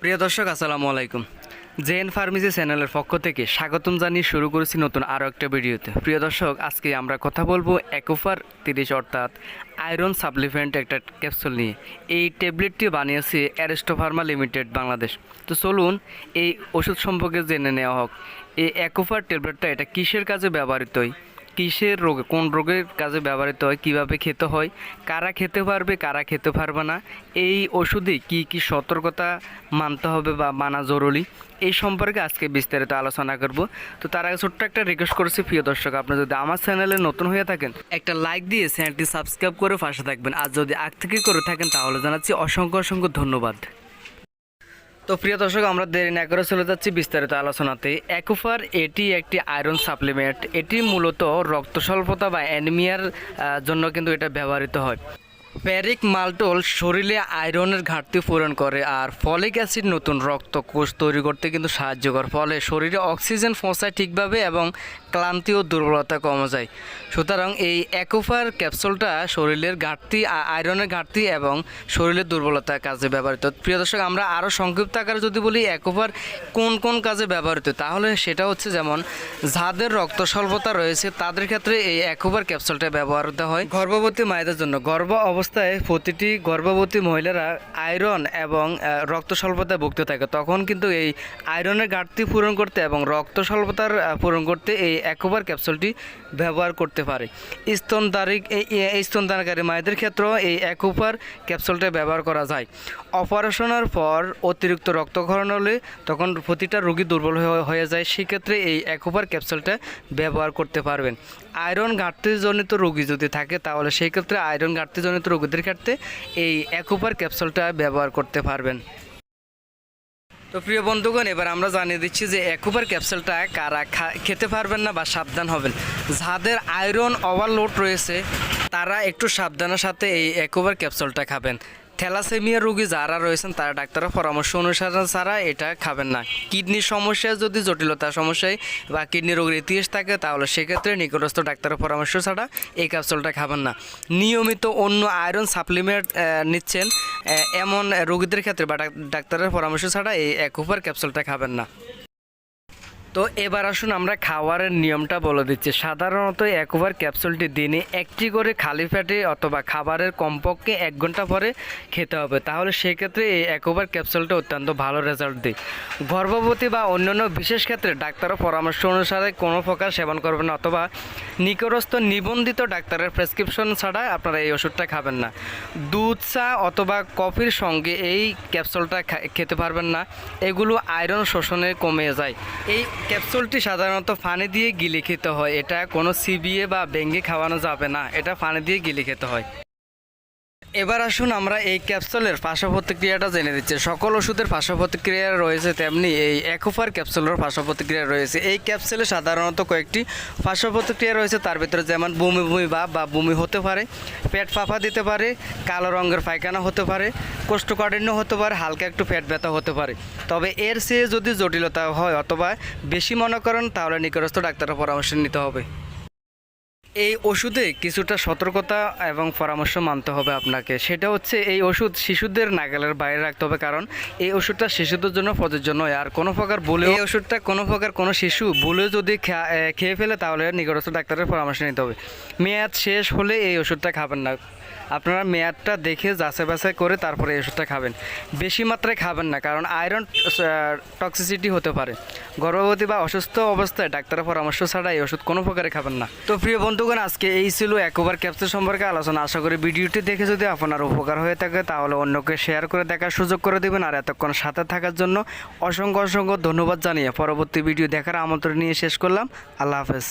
প্রিয় দর্শক, আসসালামু আলাইকুম। জেএন ফার্মেসি চ্যানেলের পক্ষ থেকে স্বাগতম জানিয়ে শুরু করেছি নতুন আরও একটা ভিডিওতে। প্রিয় দর্শক, আজকে আমরা কথা বলব একোফার তিরিশ অর্থাৎ আয়রন সাপ্লিমেন্ট একটা ক্যাপসুল নিয়ে। এই ট্যাবলেটটি বানিয়েছে অ্যারেস্টো ফার্মা লিমিটেড বাংলাদেশ। তো চলুন এই ওষুধ সম্পর্কে জেনে নেওয়া হোক। এই একোফার ট্যাবলেটটা এটা কিসের কাজে ব্যবহৃত হয়? কিসের রোগে, কোন রোগের কাজে ব্যবহৃত হয়, কীভাবে খেতে হয়, কারা খেতে পারবে, কারা খেতে পারবে না, এই ওষুধে কি কি সতর্কতা মানতে হবে বা মানা জরুরি, এই সম্পর্কে আজকে বিস্তারিত আলোচনা করব। তো তার আগে ছোট্ট একটা রিকোয়েস্ট করেছি, প্রিয় দর্শক আপনি যদি আমার চ্যানেলে নতুন হয়ে থাকেন, একটা লাইক দিয়ে চ্যানেলটি সাবস্ক্রাইব করে পাশে থাকবেন। আর যদি আগ থেকে করে থাকেন, তাহলে জানাচ্ছি অসংখ্য অসংখ্য ধন্যবাদ। তো প্রিয় দর্শক, আমরা দেরি না করে চলে যাচ্ছি বিস্তারিত আলোচনাতে। অ্যাকুফার এটি একটি আয়রন সাপ্লিমেন্ট। এটি মূলত রক্ত স্বল্পতা বা অ্যানিমিয়ার জন্য কিন্তু এটা ব্যবহৃত হয়। প্যারিক মাল্টোল শরীরে আয়রনের ঘাটতি পূরণ করে আর ফলিক অ্যাসিড নতুন রক্ত কোষ তৈরি করতে কিন্তু সাহায্য করে। ফলে শরীরে অক্সিজেন পৌঁছায় ঠিকভাবে এবং ক্লান্তি ও দুর্বলতা কমে যায়। সুতরাং এই অ্যাকুফার ক্যাপসুলটা শরীরের ঘাটতি আয়রনের ঘাটতি এবং শরীরের দুর্বলতার কাজে ব্যবহৃত। প্রিয় দর্শক, আমরা আরও সংক্ষিপ্ত আকারে যদি বলি অ্যাকুফার কোন কোন কাজে ব্যবহৃত, তাহলে সেটা হচ্ছে যেমন যাদের রক্ত স্বল্পতা রয়েছে, তাদের ক্ষেত্রে এই অ্যাকুফার ক্যাপসুলটা ব্যবহৃত হয় গর্ভবতী মায়েদের জন্য। গর্ভ অবস্থায় প্রতিটি গর্ভবতী মহিলারা আয়রন এবং রক্ত স্বল্পতায় ভুগতে থাকে। তখন কিন্তু এই আয়রনের ঘাটতি পূরণ করতে এবং রক্ত স্বল্পতার পূরণ করতে এই অ্যাকুপার ক্যাপসুলটি ব্যবহার করতে পারে। স্তনদারিক এই- স্তনদানকারী মায়েদের ক্ষেত্রেও এই অ্যাকুপার ক্যাপসুলটা ব্যবহার করা যায়। অপারেশনের পর অতিরিক্ত রক্তক্ষরণ হলে তখন প্রতিটা রোগী দুর্বল হয়ে- যায়। সেক্ষেত্রে এই অ্যাকুপার ক্যাপসুলটা ব্যবহার করতে পারবেন। আয়রন ঘাটতিজনিত রোগী যদি থাকে, তাহলে সেই ক্ষেত্রে আয়রন ঘাটতিজনিত রোগীদের ক্ষেত্রে এই অ্যাকুপার ক্যাপসুলটা ব্যবহার করতে পারবেন। তো প্রিয় বন্ধুগণ, এবার আমরা জানিয়ে দিচ্ছি যে একুবার ক্যাপসুলটা কারা খেতে পারবেন না বা সাবধান হবেন। যাদের আয়রন ওভারলোড রয়েছে, তারা একটু সাবধানের সাথে এই একুবার ক্যাপসুলটা খাবেন। থ্যালাসেমিয়া রোগী যারা রয়েছেন, তারা ডাক্তারের পরামর্শ অনুসারে ছাড়া এটা খাবেন না। কিডনির সমস্যায় যদি জটিলতা সমস্যায় বা কিডনি রোগের ইতিহাস থাকে, তাহলে সেক্ষেত্রে নিকটস্থ ডাক্তারের পরামর্শ ছাড়া এই ক্যাপসুলটা খাবেন না। নিয়মিত অন্য আয়রন সাপ্লিমেন্ট নিচ্ছেন এমন রোগীদের ক্ষেত্রে বা ডাক্তারের পরামর্শ ছাড়া এই একুপার ক্যাপসুলটা খাবেন না। তো এবার আসুন আমরা খাওয়ারের নিয়মটা বলে দিচ্ছি। সাধারণত একবার ক্যাপসুলটি দিনে একটি করে খালি পেটে অথবা খাবারের কমপক্ষে এক ঘণ্টা পরে খেতে হবে। তাহলে সেক্ষেত্রে এই একবার ক্যাপসুলটা অত্যন্ত ভালো রেজাল্ট দেয়। গর্ভবতী বা অন্যান্য বিশেষ ক্ষেত্রে ডাক্তারের পরামর্শ অনুসারে কোনো প্রকার সেবন করবেন না অথবা নিকটস্থ নিবন্ধিত ডাক্তারের প্রেসক্রিপশন ছাড়া আপনারা এই ওষুধটা খাবেন না। দুধ, চা অথবা কফির সঙ্গে এই ক্যাপসুলটা খেতে পারবেন না। এগুলো আয়রন শোষণে কমে যায়। এই ক্যাপসুলটি সাধারণত ফানি দিয়ে গিলে খেতে হয়। এটা কোনো সিবিএ বা বেঙ্গে খাওয়ানো যাবে না। এটা ফানি দিয়ে গিলে খেতে হয়। এবার আসুন আমরা এই ক্যাপসুলের পার্শ্ব প্রতিক্রিয়াটা জেনে দিচ্ছি সকল ওষুধের পার্শ্ব প্রতিক্রিয়া রয়েছে তেমনি এই একোফার ক্যাপসুলের পার্শ্ব প্রতিক্রিয়া রয়েছে। এই ক্যাপসুলে সাধারণত কয়েকটি পার্শ্ব প্রতিক্রিয়া রয়েছে, তার ভিতরে যেমন বমি বমি বা বা বমি হতে পারে, পেট ফাঁপা দিতে পারে, কালো রঙের পায়খানা হতে পারে, কোষ্ঠকাঠিন্য হতে পারে, হালকা একটু পেট ব্যথা হতে পারে। তবে এর চেয়ে যদি জটিলতা হয় অথবা বেশি মনে করেন, তাহলে নিকটস্থ ডাক্তারের পরামর্শ নিতে হবে। এই ওষুধে কিছুটা সতর্কতা এবং পরামর্শ মানতে হবে আপনাকে। সেটা হচ্ছে এই ওষুধ শিশুদের নাগালের বাইরে রাখতে হবে কারণ এই ওষুধটা শিশুদের জন্য প্রযোজ্য নয়। আর কোনো প্রকার বলে এই ওষুধটা কোনো প্রকার কোনো শিশু বলে যদি খেয়ে ফেলে তাহলে নিকটস্থ ডাক্তারের পরামর্শ নিতে হবে। মেয়াদ শেষ হলে এই ওষুধটা খাবেন না। আপনারা মেয়াদটা দেখে যাচাই বাছাই করে তারপরে এই ওষুধটা খাবেন। বেশি মাত্রায় খাবেন না কারণ আয়রন টক্সিসিটি হতে পারে। গর্ভবতী বা অসুস্থ অবস্থায় ডাক্তারের পরামর্শ ছাড়া এই ওষুধ কোনো প্রকারে খাবেন না। তো প্রিয় বন্ধুগণ, আজকে এই ছিল একবার ক্যাপসুল সম্পর্কে আলোচনা। আশা করি ভিডিওটি দেখে যদি আপনার উপকার হয়ে থাকে, তাহলে অন্যকে শেয়ার করে দেখার সুযোগ করে দেবেন। আর এতক্ষণ সাথে থাকার জন্য অসংখ্য অসংখ্য ধন্যবাদ জানিয়ে পরবর্তী ভিডিও দেখার আমন্ত্রণ নিয়ে শেষ করলাম। আল্লাহ হাফেজ।